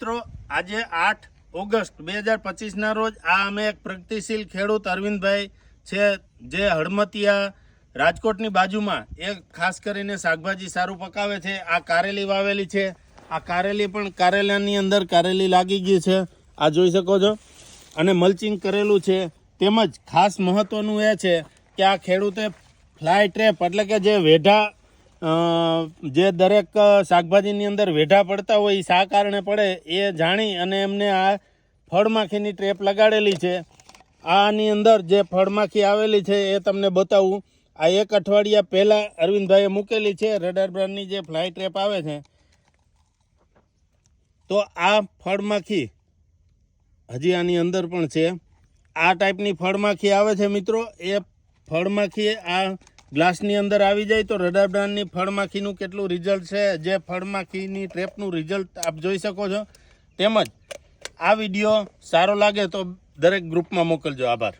મિત્રો, આજે આઠ ઓગસ્ટ બે હજાર પચીસના રોજ આ અમે એક પ્રગતિશીલ ખેડૂત અરવિંદભાઈ છે, જે હળમતિયા રાજકોટની બાજુમાં એ ખાસ કરીને શાકભાજી સારું પકાવે છે. આ કારેલી વાવેલી છે. આ કારેલી પણ કારેલાની અંદર કારેલી લાગી ગઈ છે. આ જોઈ શકો છો. અને મલ્ચિંગ કરેલું છે. તેમજ ખાસ મહત્વનું એ છે કે આ ખેડૂતે ફ્લાય ટ્રેપ એટલે કે જે વેઢા જે દરેક શાકભાજીની અંદર વેઢા પડતા હોય એ શા કારણે પડે, એ જાણી અને એમને આ ફળમાખીની ટ્રેપ લગાડેલી છે. આની અંદર જે ફળમાખી આવેલી છે, એ તમને બતાવું. આ એક અઠવાડિયા પહેલાં અરવિંદભાઈએ મૂકેલી છે, રડાર બ્રાન્ડની જે ફ્લાય ટ્રેપ આવે છે. તો આ ફળમાખી હજી આની અંદર પણ છે. આ ટાઈપની ફળમાખી આવે છે, મિત્રો. એ ફળમાખી આ ગ્લાસની અંદર આવી જાય તો રડાર બ્રાન્ડની ફળમાખીનું કેટલું રિઝલ્ટ છે? જે ફળમાખીની ટ્રેપનું રિઝલ્ટ આપ જોઈ શકો છો. તેમજ આ વીડિયો સારો લાગે તો દરેક ગ્રુપમાં મોકલજો. આભાર.